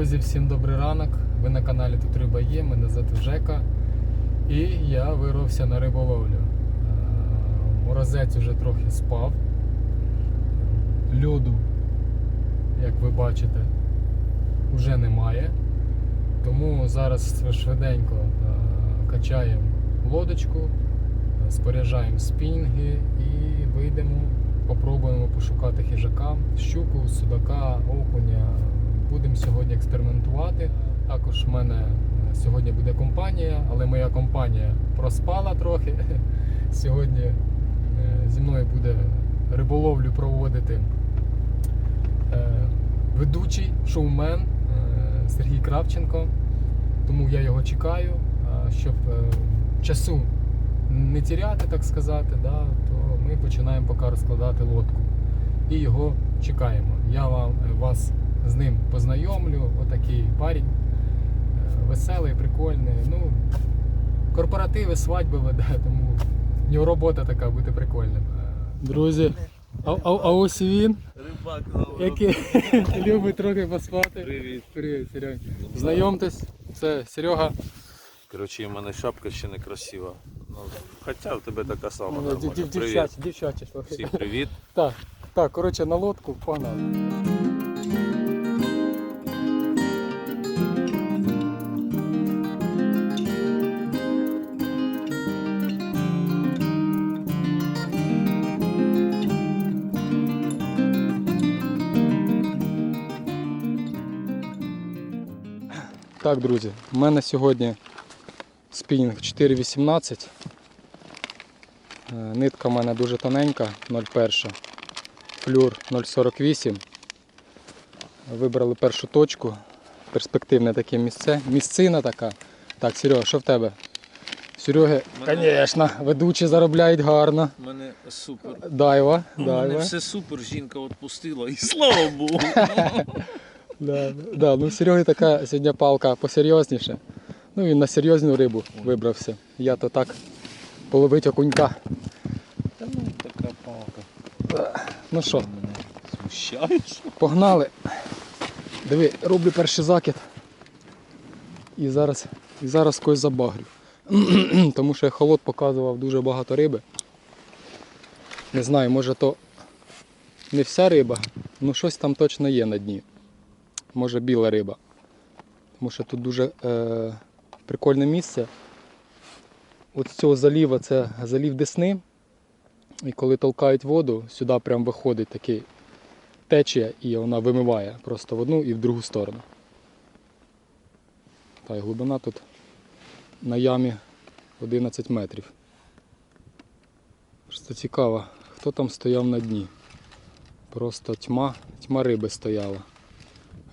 Друзі, всім добрий ранок. Ви на каналі Тут Риба є, мене звати Жека. І я вирвався на риболовлю. Е, Морозець вже трохи спав. Льоду, як ви бачите, вже немає. Тому зараз швиденько е, качаємо лодочку, споряджаємо спінги і вийдемо, попробуємо пошукати хижака, щуку, судака, окуня. Будемо сьогодні експериментувати. Також в мене е, сьогодні буде компанія, але моя компанія проспала трохи. Сьогодні е, зі мною буде риболовлю проводити е, ведучий шоумен Сергій Кравченко. Тому я його чекаю, щоб часу не тіряти, так сказати, да, то ми починаємо поки розкладати лодку. І його чекаємо. Я вам, вас з ним познайомлю. Отакий парень. е, Веселий, прикольний. Ну, корпоративи, свадьби веде, тому в нього робота така бути прикольним. Друзі, а, а, а ось він, Рибак який любить трохи поспати. Привіт. Привіт, Серега. Знайомтесь, це Серега. Коротше, в мене шапка ще не красива. Ну, хоча в тебе така сама. Ну, дівчачі. Всім привіт. Так, так, коротше, на лодку погнали. Так, друзі, в мене сьогодні спінінг 4.18. Е, Нитка в мене дуже тоненька, 0,1. Флюр 0,48. Вибрали першу точку. Перспективне таке місце. Місцина така. Так, Серега, що в тебе? Сереги, Мене- звісно, ведучі заробляють гарно. У мене супер. Дайва, У мене все супер, жінка відпустила і слава Богу. Да, да, ну Сереги така сьогодні палка посерйозніше. Ну він на серйозну рибу вибрався. Я то так половить окунька. Та ну така палка. Ну що, смущаєш. Погнали. Диви, роблю перший закид. І зараз, і зараз когось забагрю. Тому що я холод показував дуже багато риби. Не знаю, може то не вся риба, ну щось там точно є на дні. Може біла риба. Тому що тут дуже е, прикольне місце. От з цього заліва це залів Десни. І коли толкають воду, сюди прям виходить такий течія і вона вимиває просто в одну і в другу сторону. Та й глибина тут на ямі 11 метрів. Просто цікаво, хто там стояв на дні. Просто тьма, тьма риби стояла.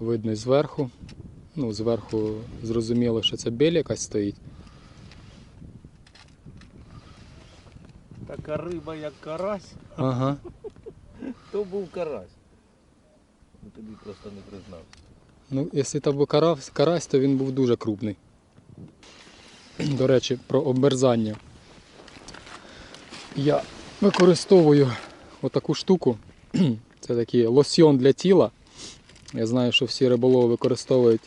Видно зверху. Ну, зверху зрозуміло, що це біль якась стоїть. Така риба, як карась, Ага. то був карась. Ну, тобі просто не признав. Ну, якщо там був карась, карась, то він був дуже крупний. До речі, про обмерзання. Я використовую отаку штуку. Це такий лосьйон для тіла. Я знаю, що всі риболови використовують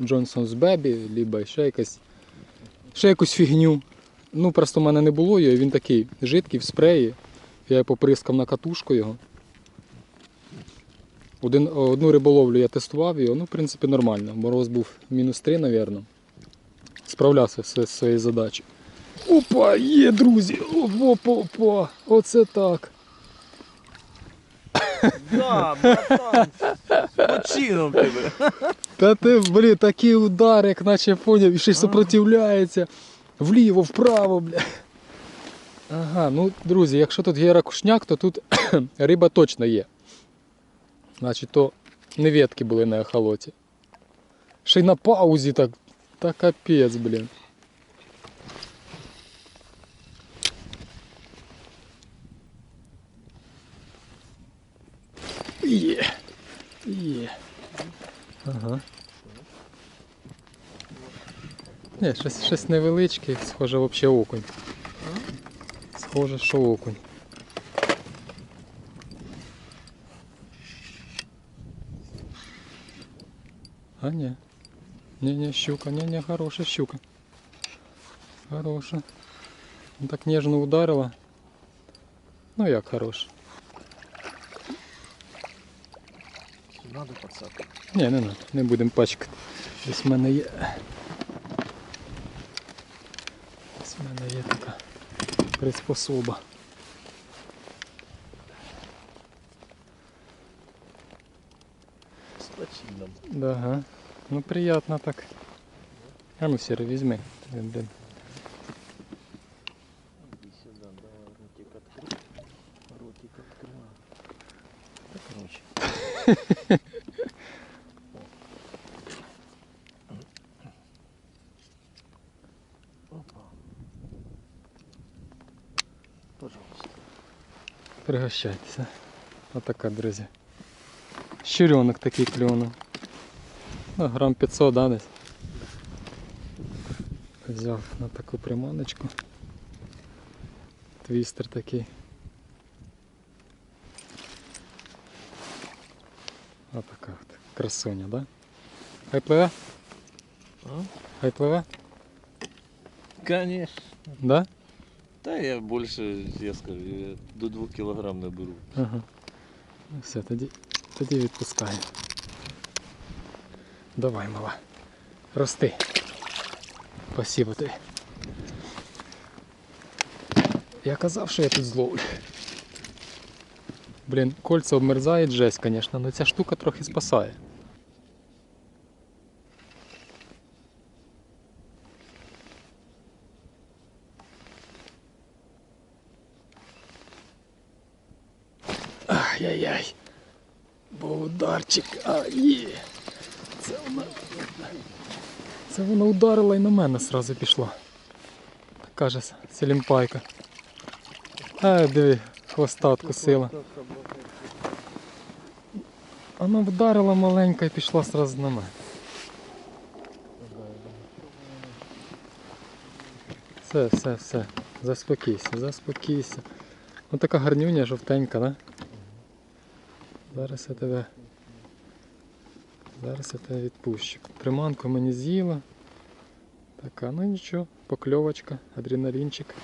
Johnson's Baby, либо ще якась, ще якусь фігню. Ну, просто в мене не було його, він такий жидкий в спреї. Я поприскав на катушку його. Один, одну риболовлю я тестував його, ну, в принципі, нормально. Мороз був мінус 3, мабуть. Справлявся зі своєю задачею. Опа, є, друзі! Опа, опа! Оце так. Да, братан, почином тебе. Та ти, блін, такий удар, як наче поняв, і ще й сопротивляється. Вліво, вправо, бля. Ага, ну, друзі, якщо тут є ракушняк, то тут риба точно є. Значить, то не ветки були на ехолоті. Ще й на паузі так. Та капець, блін. Є. Є. Ага. Ні, щось, щось невеличке, схоже взагалі окунь. Схоже, що окунь. А ні. Ні, щука, ні, хороша щука. Хороша. Ну, Так ніжно ударила. Ну як хороша. Надо пацак. Ні, не надо, не будемо пачкати. Десь в мене є. Десь в мене є така приспособа. З почином. Да, ага. Ну приятно так. А ну сіре, візьми. Блін, Пожалуйста. Пригощайтеся. Отака, друзі. Щуренок такий клюнув. Ну, грам 500, да, десь. Взяв на таку приманочку. Твістер такий. Отака от красуня, да? Хай пливе? А? Хай пливе? Конечно. Да? Да я больше, я скажу, я до 2 килограмм не беру. Ага. Все, тоді, тоді відпускаю. Давай, мала. Рости. Спасибо тобі. Я казав, що я тут зловлю. Блін, кольця обмерзають жесть, звісно, але ця штука трохи спасає. Ай-яй-яй. Був ударчик. А, є. Це вона. Це вона ударила і на мене сразу пішла. Така же селімпайка. А, диви, хвоста откусила. Вона вдарила маленька і пішла сразу на мене. Все, все, все. Заспокійся, заспокійся. Ось така гарнюня жовтенька, да? Зараз я тебе. Зараз я тебе відпущу. Приманку мені з'їла. Така, ну нічого, покльовочка, адреналінчик.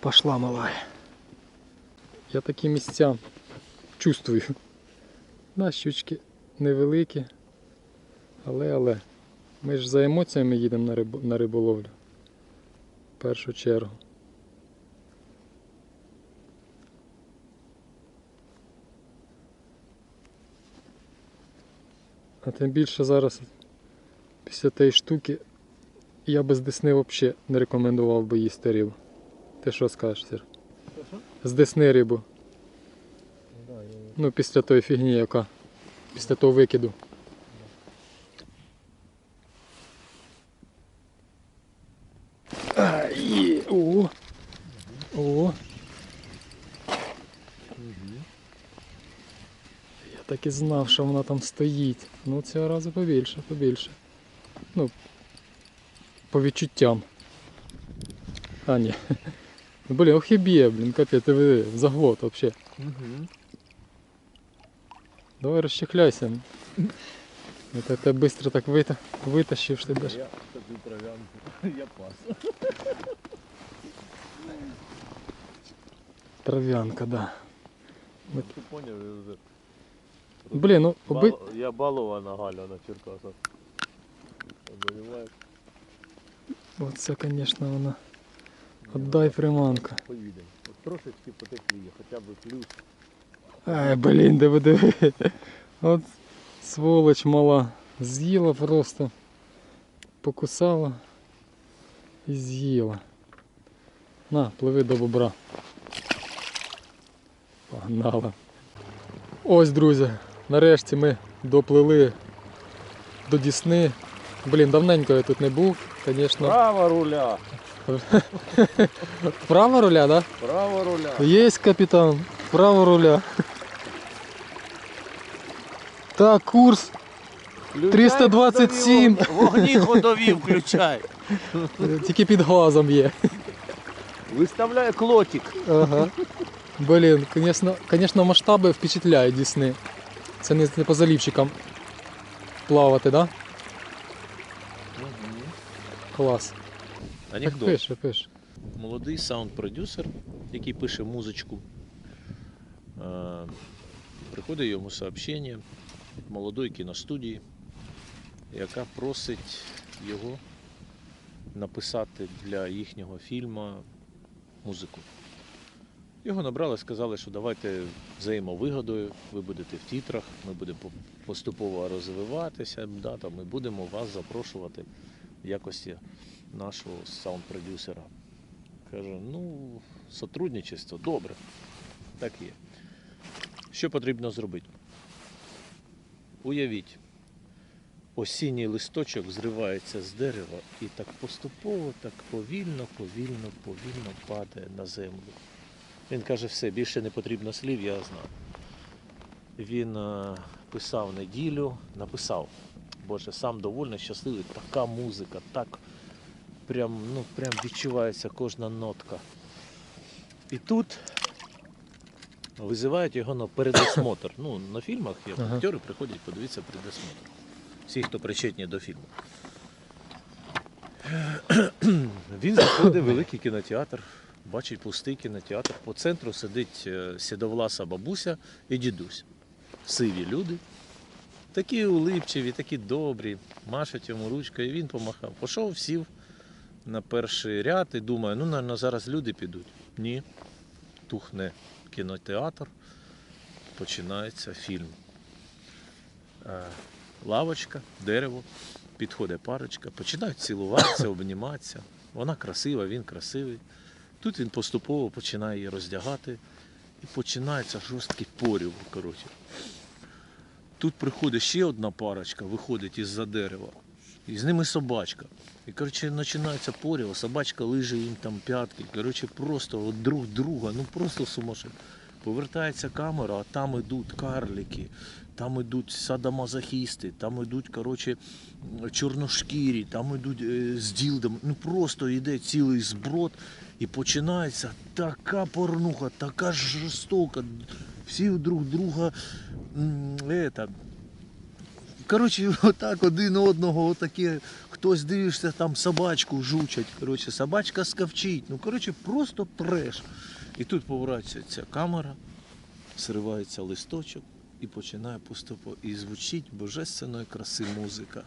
Пошла малая. Я такі місця чувствую. Да, щучки невеликі. Але, але. Ми ж за емоціями їдемо на риболовлю. В першу чергу. А тим більше зараз після тієї штуки я без десни взагалі не рекомендував би їсти рибу. Ти що скажеш, Сір? З десни рибу. Ну, після тої фігні, яка. Після того викиду. А, є. О. О. Я так і знав, що вона там стоїть. Ну цього разу побільше, побільше. Ну, по відчуттям. А, ні. Ну, Блін, ох і б'є, блін, капець, ти заглот взагалі. Угу. Давай розчехляйся. Я так тебе швидко так вита... витащив, що ти даш. Я тобі травянку. Я пас. Трав'янка, да. Ти поняв, я вже. Блін, ну оби... Бал- Я балована Галя на Черкасах. Понимаєш? Оце, звісно, вона. Отдай приманка. Поїдемо. От трошечки потепліє, хоча б плюс. Ай, блін, диви, диви. От сволоч мала. З'їла просто. Покусала і з'їла. На, пливи до бобра. Погнала. Ось, друзі, нарешті ми доплили до Дісни. Блін, давненько я тут не був, звісно. Право руля! Права руля, да? Право руля! Есть, капитан. Право руля. Так, курс 327. Вогні ходові включай. тільки під газом є. Виставляє клотик. Ага. Блін, звісно, масштаби впечатляють Дісни. Це не, не по залівчикам. плавати, так? Да? Клас. Так пише, пише. Молодий саунд-продюсер, який пише музичку. Приходить йому сообщення від молодої кіностудії, яка просить його написати для їхнього фільму музику. Його набрали, сказали, що давайте взаємовигодою, ви будете в тітрах, ми будемо поступово розвиватися, да, там, ми будемо вас запрошувати в якості нашого саунд-продюсера. Каже, ну, сотрудничество, добре. Так є. Що потрібно зробити? Уявіть, осінній листочок зривається з дерева і так поступово, так повільно, повільно, повільно падає на землю. Він каже, все, більше не потрібно слів, я знаю. Він е, писав неділю, написав. Боже, сам довольно щасливий, така музика, так прям, ну, прям відчувається кожна нотка. І тут визивають його на передосмотр. Ну, на фільмах є Ага. актери приходять подивитися передосмотр. Всі, хто причетні до фільму. Він заходить в великий кінотеатр, бачить пустий кінотеатр. По центру сидить е, сідовласа бабуся і дідусь. Сиві люди. Такі улипчиві, такі добрі, машуть йому ручкою, і він помахав. Пішов, сів на перший ряд і думає, ну, наверное, зараз люди підуть. Ні. Тухне кінотеатр, починається фільм. Е, Лавочка, дерево, підходить парочка, починають цілуватися, обніматися. Вона красива, він красивий. Тут він поступово починає її роздягати і починається жорсткий порів. Коротше. Тут приходить ще одна парочка, виходить із-за дерева. І з ними собачка. І коротше, починається порів, собачка лиже їм там п'ятки. Коротше, просто от друг друга, ну просто сумасшедший. Повертається камера, а там ідуть карлики, там ідуть садомазохісти, там ідуть, коротше, чорношкірі, там ідуть е, з ділдом. Ну просто йде цілий зброд і починається така порнуха, така жорстока. Всі друг друга это, Коротше, отак один одного, отаке, хтось дивишся, там собачку жучать. Коротше, собачка скавчить. Ну, коротше, просто треш. І тут поворачується камера, сривається листочок і починає поступово. І звучить божественної краси музика.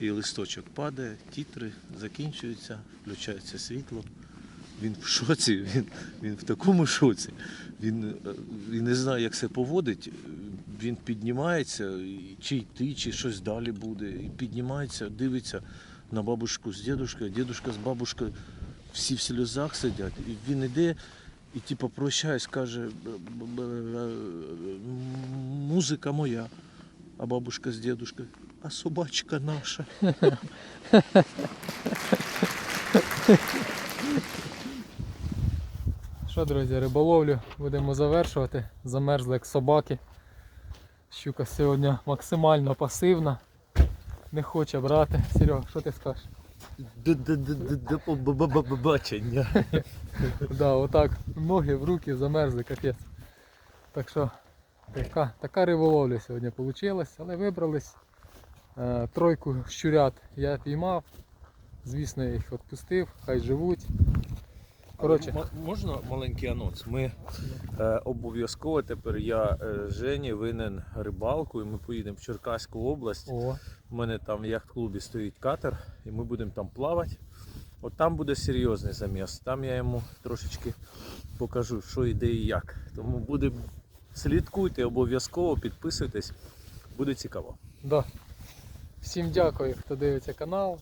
І листочок падає, тітри закінчуються, включається світло. Він в шоці, він, він в такому шоці. Він, е, він не знає, як себе поводить. Він піднімається, чи йти, чи щось далі буде. І піднімається, дивиться на бабушку з дідушкою, дідушка з бабушкою всі в сльозах сидять. І він іде і типу прощаюсь, каже, «Б- б- е, музика моя, а бабушка з дідушкою, а собачка наша. Що, друзі, риболовлю будемо завершувати. Замерзли як собаки. Щука сьогодні максимально пасивна. Не хоче брати. Серега, що ти скажеш? До побачення. Да, отак ноги в руки замерзли, капець. Так що така, така риболовля сьогодні вийшла, але вибрались. Е, тройку щурят я піймав. Звісно, я їх відпустив, хай живуть. Коротше. Можна маленький анонс? Ми е, обов'язково тепер я е, Жені винен рибалку, і ми поїдемо в Черкаську область. О, У мене там в яхт-клубі стоїть катер, і ми будемо там плавати. От там буде серйозний заміс. Там я йому трошечки покажу, що йде і як. Тому буде слідкуйте обов'язково, підписуйтесь, буде цікаво. да. Всім дякую, хто дивиться канал.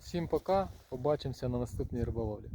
Всім пока. Побачимося на наступній риболовлі.